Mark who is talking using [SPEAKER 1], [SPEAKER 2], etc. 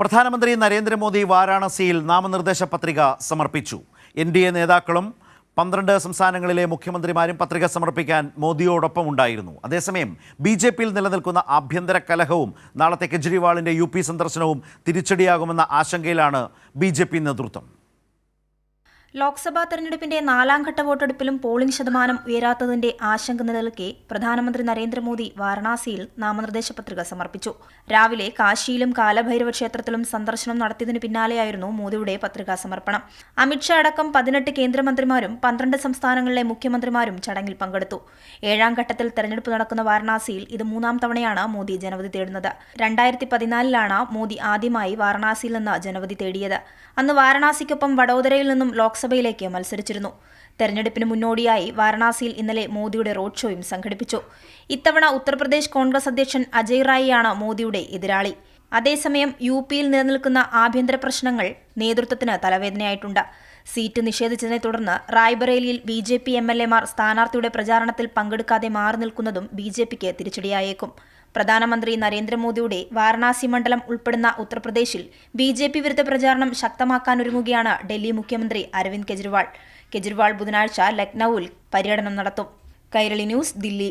[SPEAKER 1] പ്രധാനമന്ത്രി നരേന്ദ്രമോദി വാരാണസിയിൽ നാമനിർദ്ദേശ പത്രിക സമർപ്പിച്ചു. എൻ ഡി എ നേതാക്കളും പന്ത്രണ്ട് സംസ്ഥാനങ്ങളിലെ മുഖ്യമന്ത്രിമാരും പത്രിക സമർപ്പിക്കാൻ മോദിയോടൊപ്പം ഉണ്ടായിരുന്നു. അതേസമയം ബി ജെ പിയിൽ നിലനിൽക്കുന്ന ആഭ്യന്തര കലഹവും നാളത്തെ കെജ്രിവാളിന്റെ യു പി സന്ദർശനവും തിരിച്ചടിയാകുമെന്ന ആശങ്കയിലാണ് ബി നേതൃത്വം.
[SPEAKER 2] ലോക്സഭാ തെരഞ്ഞെടുപ്പിന്റെ നാലാം ഘട്ട വോട്ടെടുപ്പിലും പോളിംഗ് ശതമാനം ഉയരാത്തതിന്റെ ആശങ്ക നിലനിൽക്കെ പ്രധാനമന്ത്രി നരേന്ദ്രമോദി വാരണാസിയിൽ നാമനിർദ്ദേശ പത്രിക സമർപ്പിച്ചു. രാവിലെ കാശിയിലും കാലഭൈരവ ക്ഷേത്രത്തിലും സന്ദർശനം നടത്തിയതിനു പിന്നാലെയായിരുന്നു മോദിയുടെ പത്രികാ സമർപ്പണം. അമിത്ഷാ അടക്കം പതിനെട്ട് കേന്ദ്രമന്ത്രിമാരും പന്ത്രണ്ട് സംസ്ഥാനങ്ങളിലെ മുഖ്യമന്ത്രിമാരും ചടങ്ങിൽ പങ്കെടുത്തു. ഏഴാം ഘട്ടത്തിൽ തെരഞ്ഞെടുപ്പ് നടക്കുന്ന വാരണാസിയിൽ ഇത് മൂന്നാം തവണയാണ് മോദി ജനവധി തേടുന്നത്. രണ്ടായിരത്തി പതിനാലിലാണ് മോദി ആദ്യമായി വാരണാസിയിൽ നിന്ന് ജനവധി തേടിയത്. അന്ന് വാരണാസിക്കൊപ്പം വഡോദരയിൽ നിന്നും ലോക്സഭയിലേക്ക് മത്സരിച്ചിരുന്നു. തെരഞ്ഞെടുപ്പിന് മുന്നോടിയായി വാരണാസിയിൽ ഇന്നലെ മോദിയുടെ റോഡ് ഷോയും സംഘടിപ്പിച്ചു. ഇത്തവണ ഉത്തർപ്രദേശ് കോൺഗ്രസ് അധ്യക്ഷൻ അജയ് റായിയാണ് മോദിയുടെ എതിരാളി. അതേസമയം യു പിയിൽ നിലനിൽക്കുന്ന ആഭ്യന്തര പ്രശ്നങ്ങൾ നേതൃത്വത്തിന് തലവേദനയായിട്ടുണ്ട്. സീറ്റ് നിഷേധിച്ചതിനെ തുടർന്ന് റായ്ബറേലിയിൽ B J P M L എമാർ സ്ഥാനാർത്ഥിയുടെ പ്രചാരണത്തിൽ പങ്കെടുക്കാതെ മാറി നിൽക്കുന്നതും ബി ജെ പിക്ക് തിരിച്ചടിയായേക്കും. പ്രധാനമന്ത്രി നരേന്ദ്രമോദിയുടെ വാരണാസി മണ്ഡലം ഉൾപ്പെടുന്ന ഉത്തർപ്രദേശിൽ ബി ജെ പി വിരുദ്ധ പ്രചാരണം ശക്തമാക്കാനൊരുങ്ങുകയാണ് ഡൽഹി മുഖ്യമന്ത്രി അരവിന്ദ് കെജ്രിവാൾ. കെജ്രിവാൾ ബുധനാഴ്ച ലക്നൌവിൽ പര്യടനം നടത്തും. കൈരളി ന്യൂസ് ദില്ലി.